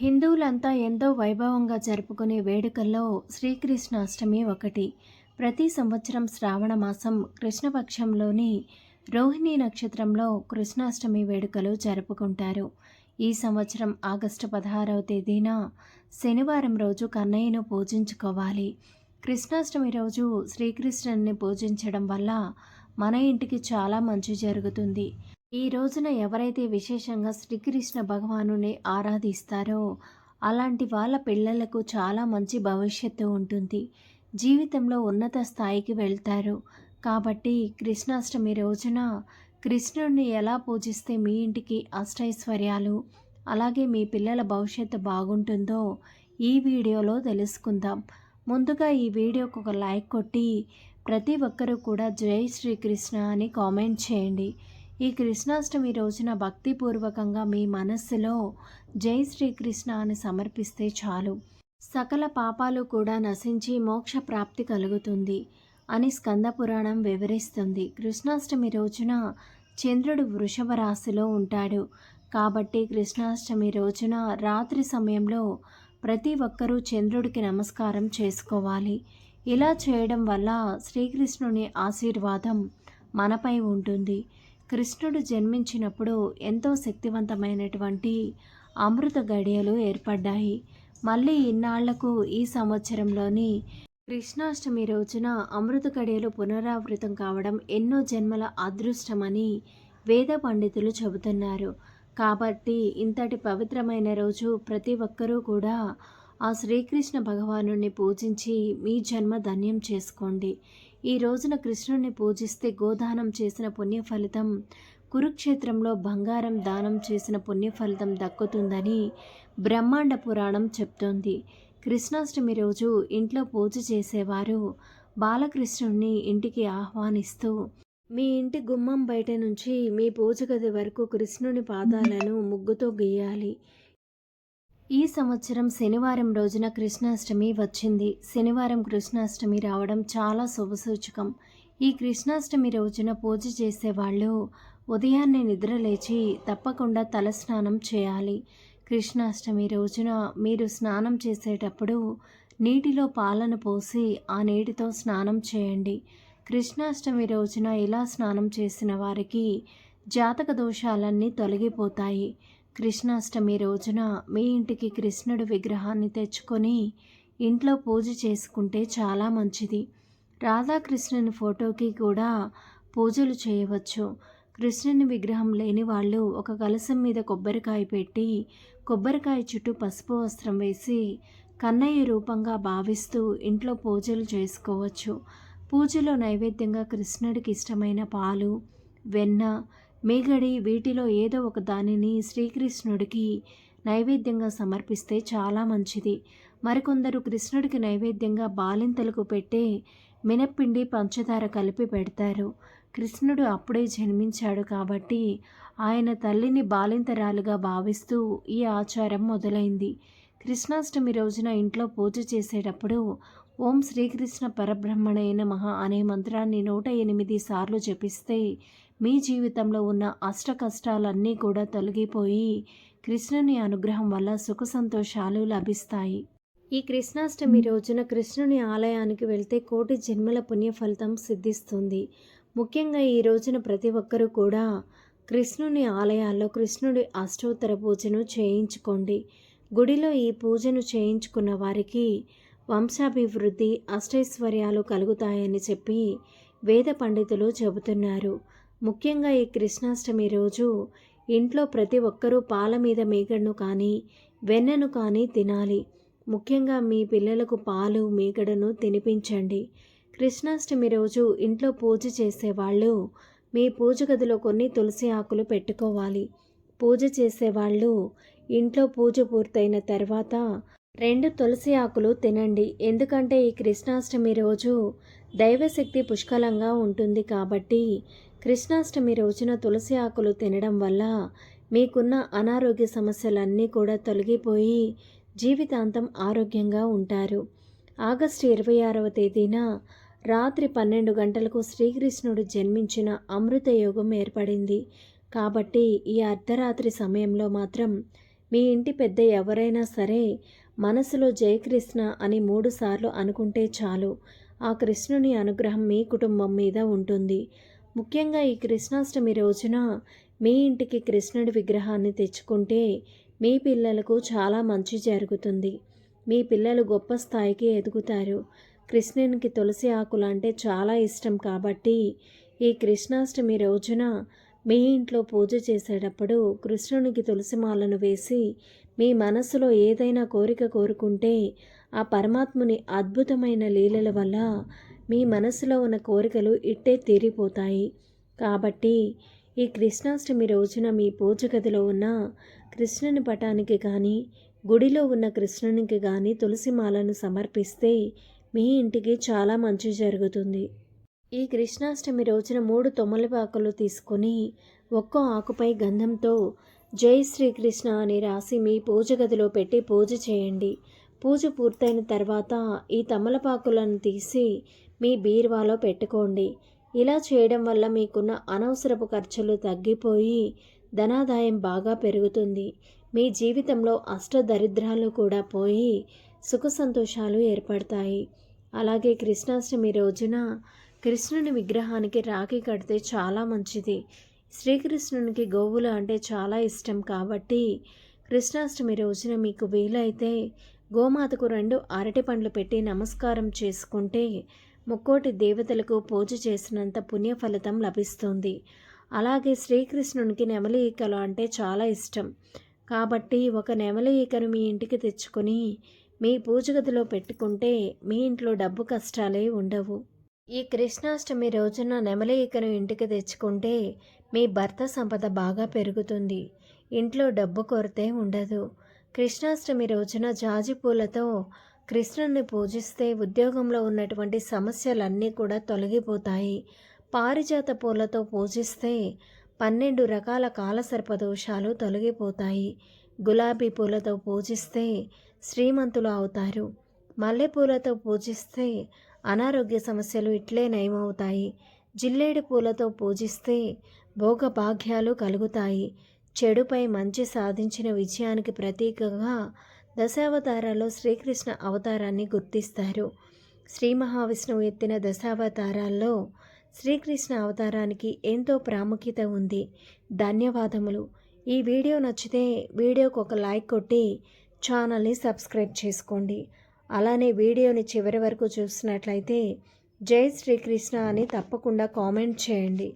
హిందువులంతా ఎంతో వైభవంగా జరుపుకునే వేడుకల్లో శ్రీకృష్ణాష్టమి ఒకటి. ప్రతి సంవత్సరం శ్రావణ మాసం కృష్ణపక్షంలోని రోహిణి నక్షత్రంలో కృష్ణాష్టమి వేడుకలు జరుపుకుంటారు. ఈ సంవత్సరం ఆగస్టు పదహారవ తేదీన శనివారం రోజు కన్నయ్యను పూజించుకోవాలి. కృష్ణాష్టమి రోజు శ్రీకృష్ణుని పూజించడం వల్ల మన ఇంటికి చాలా మంచి జరుగుతుంది. ఈ రోజున ఎవరైతే విశేషంగా శ్రీకృష్ణ భగవానుని ఆరాధిస్తారో అలాంటి వాళ్ళ పిల్లలకు చాలా మంచి భవిష్యత్తు ఉంటుంది. జీవితంలో ఉన్నత స్థాయికి వెళ్తారు. కాబట్టి కృష్ణాష్టమి రోజున కృష్ణుడిని ఎలా పూజిస్తే మీ ఇంటికి అష్టైశ్వర్యాలు అలాగే మీ పిల్లల భవిష్యత్తు బాగుంటుందో ఈ వీడియోలో తెలుసుకుందాం. ముందుగా ఈ వీడియోకు ఒక లైక్ కొట్టి ప్రతి ఒక్కరూ కూడా జై శ్రీకృష్ణ అని కామెంట్ చేయండి. ఈ కృష్ణాష్టమి రోజున భక్తిపూర్వకంగా మీ మనస్సులో జై శ్రీకృష్ణ అని సమర్పిస్తే చాలు. సకల పాపాలు కూడా నశించి మోక్ష ప్రాప్తి కలుగుతుంది అని స్కందపురాణం వివరిస్తుంది. కృష్ణాష్టమి రోజున చంద్రుడు వృషభ రాశిలో ఉంటాడు. కాబట్టి కృష్ణాష్టమి రోజున రాత్రి సమయంలో ప్రతి ఒక్కరూ చంద్రుడికి నమస్కారం చేసుకోవాలి. ఇలా చేయడం వల్ల శ్రీకృష్ణుని ఆశీర్వాదం మనపై ఉంటుంది. కృష్ణుడు జన్మించినప్పుడు ఎంతో శక్తివంతమైనటువంటి అమృత గడియలు ఏర్పడ్డాయి. మళ్ళీ ఇన్నాళ్ళకు ఈ సంవత్సరంలోని కృష్ణాష్టమి రోజున అమృత గడియలు పునరావృతం కావడం ఎన్నో జన్మల అదృష్టమని వేద పండితులు చెబుతున్నారు. కాబట్టి ఇంతటి పవిత్రమైన రోజు ప్రతి ఒక్కరూ కూడా ఆ శ్రీకృష్ణ భగవాను పూజించి మీ జన్మ ధన్యం చేసుకోండి. ఈ రోజున కృష్ణుణ్ణి పూజిస్తే గోదానం చేసిన పుణ్య ఫలితం కురుక్షేత్రంలో బంగారం దానం చేసిన పుణ్య ఫలితం దక్కుతుందని బ్రహ్మాండ పురాణం చెప్తోంది. కృష్ణాష్టమి రోజు ఇంట్లో పూజ చేసేవారు బాలకృష్ణుణ్ణి ఇంటికి ఆహ్వానిస్తూ మీ ఇంటి గుమ్మం బయట నుంచి మీ పూజ గది వరకు కృష్ణుని పాదాలను ముగ్గుతో గీయాలి. ఈ సంవత్సరం శనివారం రోజున కృష్ణాష్టమి వచ్చింది. శనివారం కృష్ణాష్టమి రావడం చాలా శుభసూచకం. ఈ కృష్ణాష్టమి రోజున పూజ చేసేవాళ్ళు ఉదయాన్నే నిద్ర లేచి తప్పకుండా తలస్నానం చేయాలి. కృష్ణాష్టమి రోజున మీరు స్నానం చేసేటప్పుడు నీటిలో పాలను పోసి ఆ నీటితో స్నానం చేయండి. కృష్ణాష్టమి రోజున ఇలా స్నానం చేసిన వారికి జాతక దోషాలన్నీ తొలగిపోతాయి. కృష్ణాష్టమి రోజున మీ ఇంటికి కృష్ణుడు విగ్రహాన్ని తెచ్చుకొని ఇంట్లో పూజ చేసుకుంటే చాలా మంచిది. రాధాకృష్ణుని ఫోటోకి కూడా పూజలు చేయవచ్చు. కృష్ణుని విగ్రహం లేని వాళ్ళు ఒక కలసం మీద కొబ్బరికాయ పెట్టి కొబ్బరికాయ చుట్టూ పసుపు వస్త్రం వేసి కన్నయ్య రూపంగా భావిస్తూ ఇంట్లో పూజలు చేసుకోవచ్చు. పూజలో నైవేద్యంగా కృష్ణుడికి ఇష్టమైన పాలు వెన్న మేగడి వీటిలో ఏదో ఒక దానిని శ్రీకృష్ణుడికి నైవేద్యంగా సమర్పిస్తే చాలా మంచిది. మరికొందరు కృష్ణుడికి నైవేద్యంగా బాలింతలకు పెట్టే మినప్పిండి పంచదార కలిపి పెడతారు. కృష్ణుడు అప్పుడే జన్మించాడు కాబట్టి ఆయన తల్లిని బాలింతరాలుగా భావిస్తూ ఈ ఆచారం మొదలైంది. కృష్ణాష్టమి రోజున ఇంట్లో పూజ చేసేటప్పుడు ఓం శ్రీకృష్ణ పరబ్రహ్మణైన మహా అనే మంత్రాన్ని నూట ఎనిమిది సార్లు జపిస్తే మీ జీవితంలో ఉన్న అష్ట కష్టాలన్నీ కూడా తొలగిపోయి కృష్ణుని అనుగ్రహం వల్ల సుఖ సంతోషాలు లభిస్తాయి. ఈ కృష్ణాష్టమి రోజున కృష్ణుని ఆలయానికి వెళ్తే కోటి జన్మల పుణ్య ఫలితం సిద్ధిస్తుంది. ముఖ్యంగా ఈ రోజున ప్రతి ఒక్కరూ కూడా కృష్ణుని ఆలయాల్లో కృష్ణుడి అష్టోత్తర పూజను చేయించుకోండి. గుడిలో ఈ పూజను చేయించుకున్న వారికి వంశాభివృద్ధి అష్టైశ్వర్యాలు కలుగుతాయని చెప్పి వేద పండితులు చెబుతున్నారు. ముఖ్యంగా ఈ కృష్ణాష్టమి రోజు ఇంట్లో ప్రతి ఒక్కరూ పాల మీద మేగడను కానీ వెన్నను కానీ తినాలి. ముఖ్యంగా మీ పిల్లలకు పాలు మీగడను తినిపించండి. కృష్ణాష్టమి రోజు ఇంట్లో పూజ చేసేవాళ్ళు మీ పూజ గదిలో కొన్ని తులసి ఆకులు పెట్టుకోవాలి. పూజ చేసేవాళ్ళు ఇంట్లో పూజ పూర్తయిన తర్వాత రెండు తులసి ఆకులు తినండి. ఎందుకంటే ఈ కృష్ణాష్టమి రోజు దైవశక్తి పుష్కలంగా ఉంటుంది కాబట్టి కృష్ణాష్టమి రోజున తులసి ఆకులు తినడం వల్ల మీకున్న అనారోగ్య సమస్యలన్నీ కూడా తొలగిపోయి జీవితాంతం ఆరోగ్యంగా ఉంటారు. ఆగస్టు ఇరవై ఆరవ తేదీన రాత్రి పన్నెండు గంటలకు శ్రీకృష్ణుడు జన్మించిన అమృత యోగం ఏర్పడింది. కాబట్టి ఈ అర్ధరాత్రి సమయంలో మాత్రం మీ ఇంటి పెద్ద ఎవరైనా సరే మనసులో జయకృష్ణ అని మూడుసార్లు అనుకుంటే చాలు. ఆ కృష్ణుని అనుగ్రహం మీ కుటుంబం మీద ఉంటుంది. ముఖ్యంగా ఈ కృష్ణాష్టమి రోజున మీ ఇంటికి కృష్ణుడి విగ్రహాన్ని తెచ్చుకుంటే మీ పిల్లలకు చాలా మంచి జరుగుతుంది. మీ పిల్లలు గొప్ప స్థాయికి ఎదుగుతారు. కృష్ణునికి తులసి ఆకులు అంటే చాలా ఇష్టం కాబట్టి ఈ కృష్ణాష్టమి రోజున మీ ఇంట్లో పూజ చేసేటప్పుడు కృష్ణునికి తులసి మాలను వేసి మీ మనసులో ఏదైనా కోరిక కోరుకుంటే ఆ పరమాత్ముని అద్భుతమైన లీలల వల్ల మీ మనసులో ఉన్న కోరికలు ఇట్టే తీరిపోతాయి. కాబట్టి ఈ కృష్ణాష్టమి రోజున మీ పూజ గదిలో ఉన్న కృష్ణుని పటానికి కానీ గుడిలో ఉన్న కృష్ణునికి కానీ తులసి మాలను సమర్పిస్తే మీ ఇంటికి చాలా మంచి జరుగుతుంది. ఈ కృష్ణాష్టమి రోజున మూడు తొమ్మలపాకులు తీసుకొని ఒక్కో ఆకుపై గంధంతో జై శ్రీకృష్ణ అని రాసి మీ పూజ గదిలో పెట్టి పూజ చేయండి. పూజ పూర్తయిన తర్వాత ఈ తమలపాకులను తీసి మీ బీరువాలో పెట్టుకోండి. ఇలా చేయడం వల్ల మీకున్న అనవసరపు ఖర్చులు తగ్గిపోయి ధనాదాయం బాగా పెరుగుతుంది. మీ జీవితంలో అష్టదరిద్రాలు కూడా పోయి సుఖ సంతోషాలు ఏర్పడతాయి. అలాగే కృష్ణాష్టమి రోజున కృష్ణుని విగ్రహానికి రాఖీ కడితే చాలా మంచిది. శ్రీకృష్ణునికి గోవులు అంటే చాలా ఇష్టం కాబట్టి కృష్ణాష్టమి రోజున మీకు వీలైతే గోమాతకు రెండు అరటి పండ్లు పెట్టి నమస్కారం చేసుకుంటే ముక్కోటి దేవతలకు పూజ చేసినంత పుణ్య ఫలితం లభిస్తుంది. అలాగే శ్రీకృష్ణునికి నెమలి ఈకలు అంటే చాలా ఇష్టం. కాబట్టి ఒక నెమలి ఈకను మీ ఇంటికి తెచ్చుకొని మీ పూజ గదిలో పెట్టుకుంటే మీ ఇంట్లో డబ్బు కష్టాలే ఉండవు. ఈ కృష్ణాష్టమి రోజున నెమలి ఈకను ఇంటికి తెచ్చుకుంటే మీ భర్త సంపద బాగా పెరుగుతుంది. ఇంట్లో డబ్బు కొరతే ఉండదు. కృష్ణాష్టమి రోజున జాజి పూలతో కృష్ణుని పూజిస్తే ఉద్యోగంలో ఉన్నటువంటి సమస్యలన్నీ కూడా తొలగిపోతాయి. పారిజాత పూలతో పూజిస్తే పన్నెండు రకాల కాలసర్ప దోషాలు తొలగిపోతాయి. గులాబీ పూలతో పూజిస్తే శ్రీమంతులు అవుతారు. మల్లెపూలతో పూజిస్తే అనారోగ్య సమస్యలు ఇట్లే నయమవుతాయి. జిల్లేడు పూలతో పూజిస్తే భోగభాగ్యాలు కలుగుతాయి. చెడుపై మంచి సాధించిన విజయానికి ప్రతీకగా దశావతారాల్లో శ్రీకృష్ణ అవతారాన్ని గుర్తిస్తారు. శ్రీ మహావిష్ణువు ఎత్తిన దశావతారాల్లో శ్రీకృష్ణ అవతారానికి ఎంతో ప్రాముఖ్యత ఉంది. ధన్యవాదములు. ఈ వీడియో నచ్చితే వీడియోకు ఒక లైక్ కొట్టి ఛానల్ని సబ్స్క్రైబ్ చేసుకోండి. అలానే వీడియోని చివరి వరకు చూసినట్లయితే జై శ్రీకృష్ణ అని తప్పకుండా కామెంట్ చేయండి.